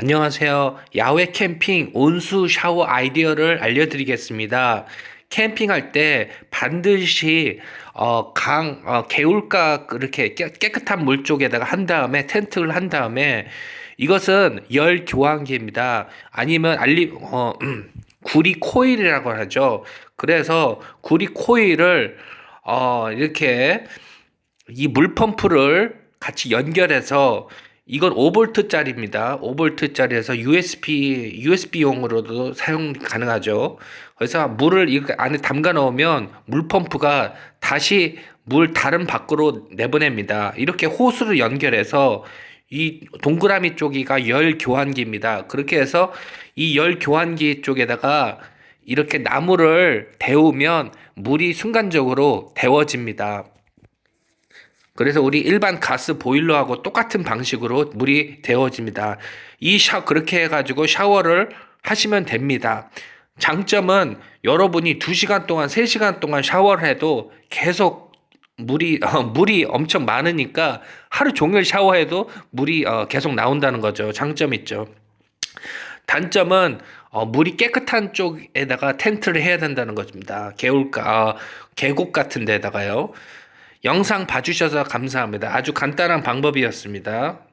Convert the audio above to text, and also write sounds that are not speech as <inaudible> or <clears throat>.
안녕하세요. 야외 캠핑 온수 샤워 아이디어를 알려드리겠습니다. 캠핑할 때 반드시 어, 강, 어, 개울가 그렇게 깨, 깨끗한 물 쪽에다가 한 다음에 텐트를 한 다음에 이것은 열 교환기입니다. 아니면 알리 어, <clears throat> 구리 코일이라고 하죠. 그래서 구리 코일을 어, 이렇게 이 물 펌프를 같이 연결해서 이건 5볼트짜리입니다. 5볼트짜리에서 USB USB용으로도 사용 가능하죠. 그래서 물을 이 안에 담가 넣으면 물 펌프가 다시 물 다른 밖으로 내보냅니다. 이렇게 호스를 연결해서 이 동그라미 쪽이가 열 교환기입니다. 그렇게 해서 이 열 교환기 쪽에다가 이렇게 나무를 데우면 물이 순간적으로 데워집니다. 그래서 우리 일반 가스 보일러하고 똑같은 방식으로 물이 데워집니다. 이 샤, 그렇게 해가지고 샤워를 하시면 됩니다. 장점은 여러분이 2시간 동안, 3시간 동안 샤워를 해도 계속 물이, <laughs> 어, 물이 엄청 많으니까 하루 종일 샤워해도 물이 어, 계속 나온다는 거죠. 장점 있죠. 단점은 어, 물이 깨끗한 쪽에다가 텐트를 해야 된다는 것입니다. 개울가, 어, 계곡 같은 데다가요. 영상 봐주셔서 감사합니다. 아주 간단한 방법이었습니다.